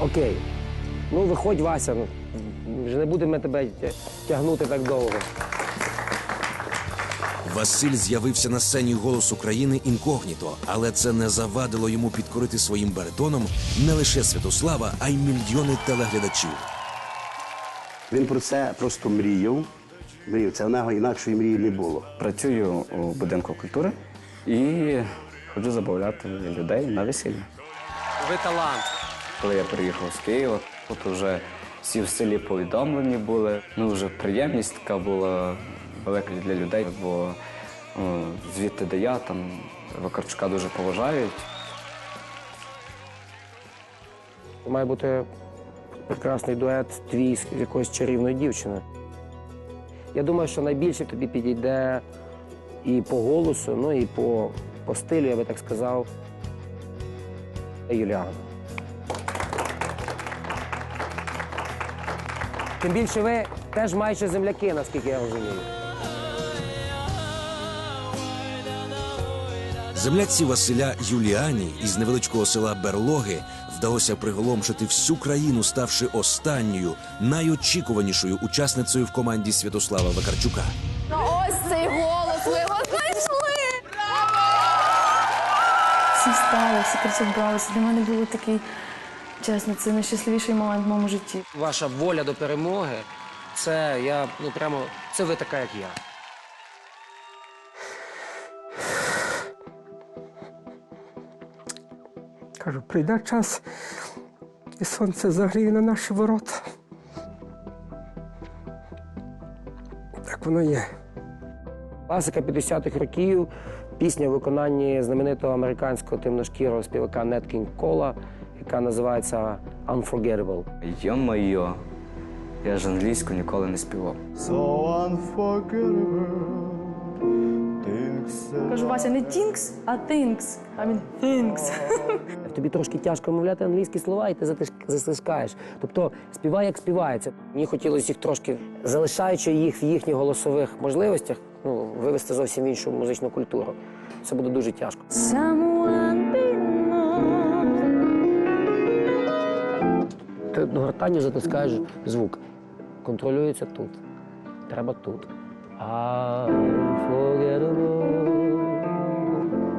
Окей. Ну, виходь, Вася. Ну, вже не будемо тебе тя- тягнути так довго. Василь з'явився на сцені голос України інкогніто, але це не завадило йому підкорити своїм баритоном не лише Святослава, а й мільйони телеглядачів. Він про це просто мріяв. Мріяв. Це в нього інакшої мрії не було. Працюю у будинку культури і ходжу забавляти людей на весілля. Ви талант. Коли я приїхав з Києва, тут вже всі в селі повідомлені були. Ну, вже приємність така була велика для людей, бо ну, звідти, де я, там Вакарчука дуже поважають. Має бути прекрасний дует твій з якоюсь чарівною дівчиною. Я думаю, що найбільше тобі підійде і по голосу, ну і по, по стилю, я би так сказав, Юліана. Тим більше ви теж майже земляки, наскільки я розумію. Земляці Василя Юліані із невеличкого села Берлоги вдалося приголомшити всю країну, ставши останньою найочікуванішою учасницею в команді Святослава Вакарчука. Ну ось цей голос, ви його знайшли! Всі встали, всі кричать браво. Для мене було такий, чесно, це найщасливіший момент в моєму житті. Ваша воля до перемоги це я ну прямо це ви така, як я. Кажу, прийде час, і сонце загріє на наші ворота. Так воно є. Класика 50-х років, пісня в виконанні знаменитого американського темношкірого співака Нет Кінг Кола, яка називається Unforgettable. Йо-моє, я ж англійську ніколи не співав. Кажу, Вася, не тінкс, а things. А він things. Тобі трошки тяжко вимовляти англійські слова, і ти затискаєш. Тобто співай, як співається. Мені хотілося їх трошки, залишаючи їх в їхніх голосових можливостях, ну, вивести зовсім іншу музичну культуру. Це буде дуже тяжко. Ти гортанню затискаєш звук. Контролюється тут. Треба тут.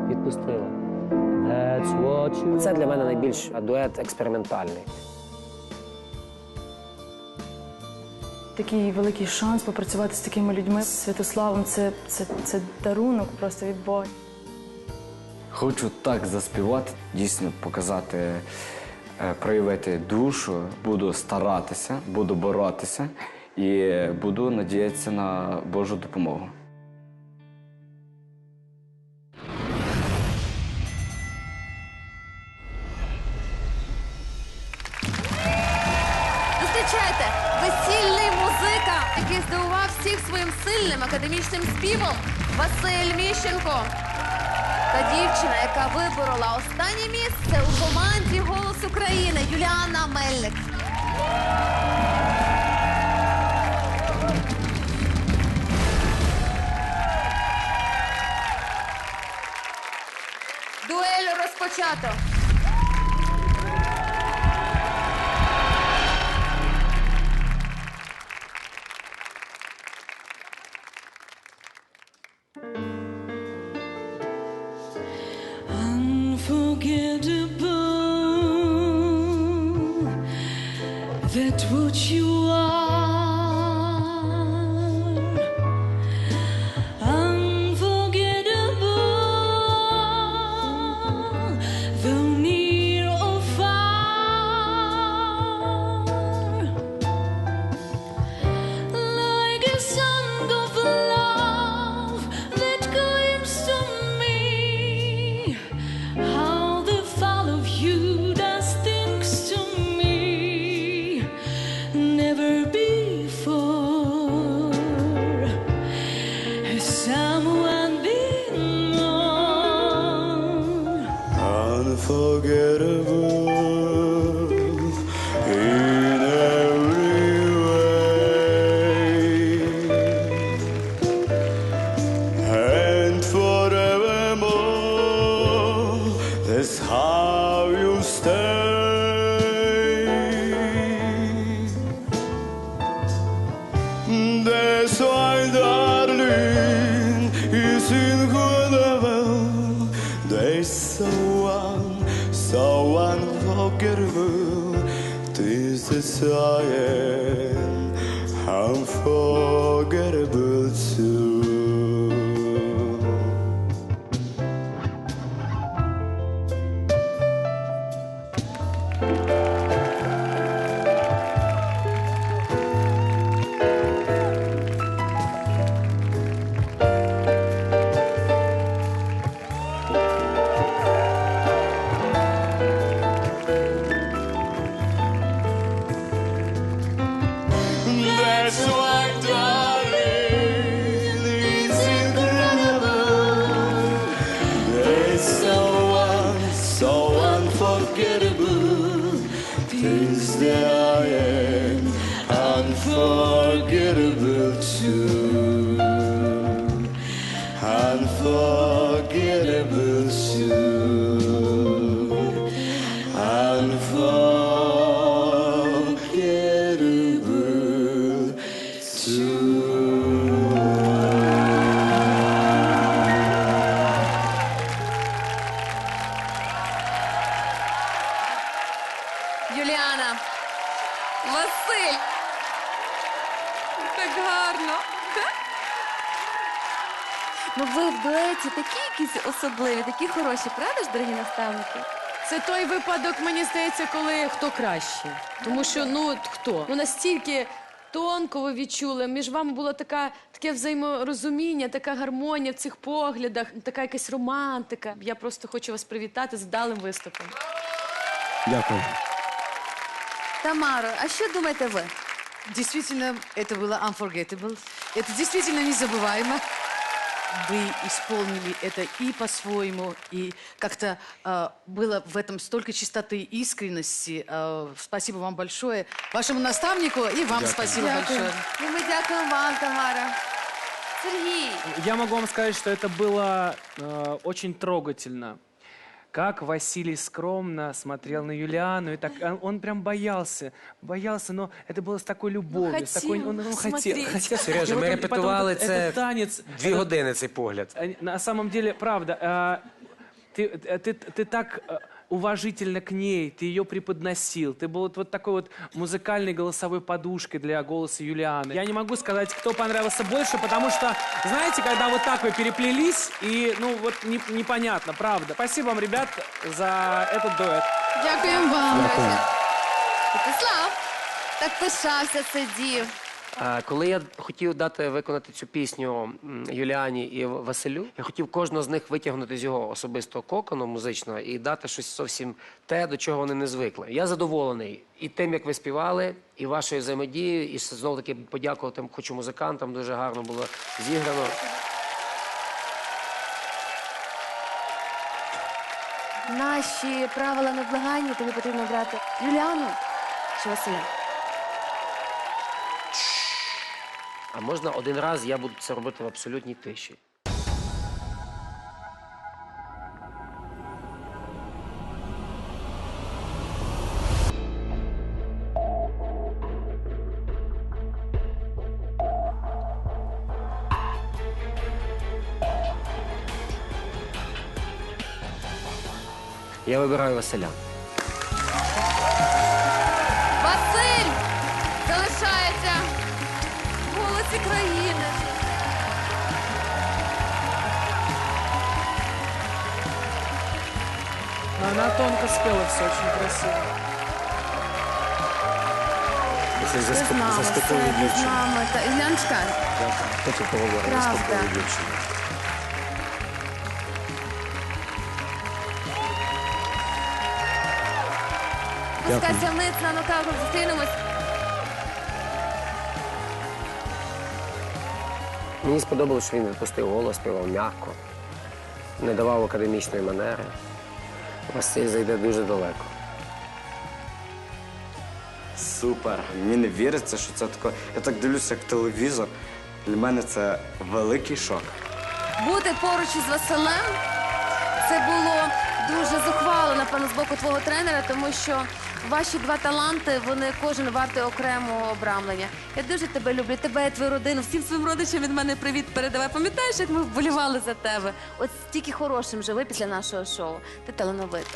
Відпустила. That's what you Це для мене найбільш дует експериментальний. Такий великий шанс попрацювати з такими людьми. З Святославом це, це, це дарунок просто від Бога. Хочу так заспівати, дійсно показати, проявити душу. Буду старатися, буду боротися і буду надіятися на Божу допомогу. Зустрічайте весільний музика, який здивував всіх своїм сильним академічним співом Василь Міщенко. Та дівчина, яка виборола останнє місце у команді Голос України Юліана Мельник. Дуель розпочато. can't forget someone been more unforgettable Israel. Jesús. Так гарно. Ну ви в дуеті такі якісь особливі, такі хороші, правда ж, дорогі наставники? Це той випадок, мені здається, коли хто краще. Тому що ну от хто? Ну настільки тонко ви відчули. Між вами було така, таке взаєморозуміння, така гармонія в цих поглядах, така якась романтика. Я просто хочу вас привітати з вдалим виступом. Дякую. Тамаро, а що думаєте ви? Действительно, это было unforgettable. Это действительно незабываемо. Вы исполнили это и по-своему, и как-то э, было в этом столько чистоты и искренности. Э, спасибо вам большое, вашему наставнику, и вам спасибо большое. І ми дякуємо вам, Тамара. Сергій, Я могу вам сказать, что это было э, очень трогательно. Как Василий скромно смотрел на Юлиану, и так он, он прям боялся, боялся, но это было с такой любовью, с такой, он, он хотел, смотреть. хотел. Сережа, И вот ми он- и потом репетували этот- це этот танец. дві этот- години цей погляд. Э, На самом деле, правда, э, ты, э, ты, ты так э, уважительно к ней, ты ее преподносил, ты был вот, вот такой вот музыкальной голосовой подушкой для голоса Юлианы. Я не могу сказать, кто понравился больше, потому что, знаете, когда вот так вы переплелись, и, ну, вот не- непонятно, правда. Спасибо вам, ребят, за этот дуэт. Дякуємо вам. Святослав, так пишався, сидів. Коли я хотів дати виконати цю пісню Юліані і Василю, я хотів кожного з них витягнути з його особистого кокону музичного і дати щось зовсім те, до чого вони не звикли. Я задоволений і тим, як ви співали, і вашою взаємодією, і знову таки подякувати хочу музикантам. Дуже гарно було зіграно. Наші правила невблаганні, тобі потрібно брати Юліану чи Василя. А можна один раз я буду це робити в абсолютній тиші. Я вибираю Василя. Она тонко спела все очень красиво. Це Ти з нами, все, ти з нами. Та- Іляночка, Потім поговоримо з Правда. такою дівчиною. пускайся вниз на нокаутом, зустрінемось. Мені сподобалося, що він відпустив голос, співав м'яко, не давав академічної манери. Василь зайде дуже далеко. Супер. Мені не віриться, що це таке. Я так дивлюся, як телевізор. Для мене це великий шок. Бути поруч із Василем це було дуже зухвало, напевно, з боку твого тренера, тому що ваші два таланти, вони кожен вартий окремого обрамлення. Я дуже тебе люблю, тебе і твою родину, всім своїм родичам від мене привіт передавай. Пам'ятаєш, як ми вболівали за тебе? От стільки хорошим живи після нашого шоу. Ти талановита.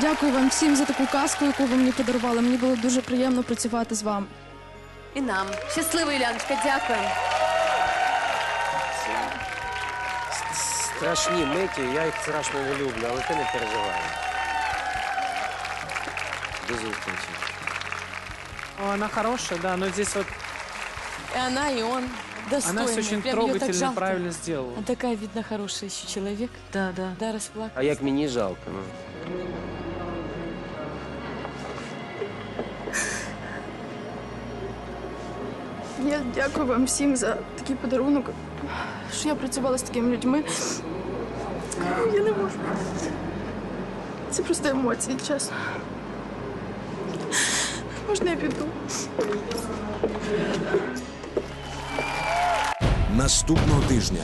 Дякую вам всім за таку казку, яку ви мені подарували. Мені було дуже приємно працювати з вами. І нам. Щасливо, Юляночка, дякуємо. Страшні миті, я їх страшно не люблю, але ти не переживай. До зустрічі. Она хорошая, да, но здесь вот И она, и он достойны. она все очень Прям её так трогательно, жалко. правильно сделала. Она такая, видно, хорошая еще человек. Да, да. Да, расплакалась. А як мені жалко. Ну. Я дякую вам всім за такий подарунок, що я працювала з такими людьми. Я не можу. Це просто емоції, чесно. Можна я піду? Наступного тижня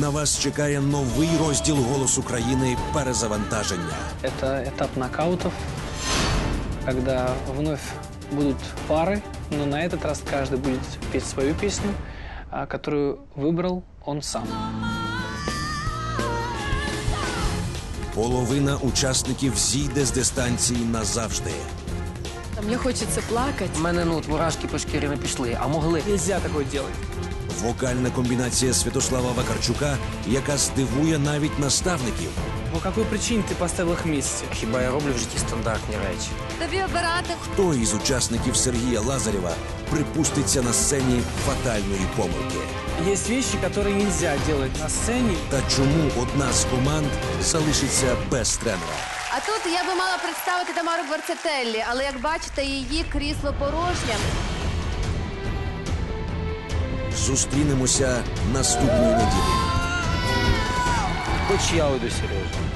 на вас чекає новий розділ «Голос України» перезавантаження. Это этап нокаутов, когда вновь будут пары, но на этот раз каждый будет петь свою песню, а, которую выбрал он сам. Половина учасників зійде з дистанції назавжди. Мені хочеться плакати. У мене ну, от мурашки по шкірі не пішли, а могли. Нельзя такое делать. Вокальна комбінація Святослава Вакарчука, яка здивує навіть наставників. По какой причине ты поставил их вместе? Хіба я роблю в житті стандартні речі? Тобі обирати. Хто із учасників Сергія Лазарєва припуститься на сцені фатальної помилки? Есть вещи, которые нельзя делать на сцене. Та чому одна з команд залишиться без тренера? А тут я би мала представити Тамару Гварцетеллі, але як бачите, її крісло порожнє. Зустрінемося наступної неділі. Хоч я уйду, Сережа.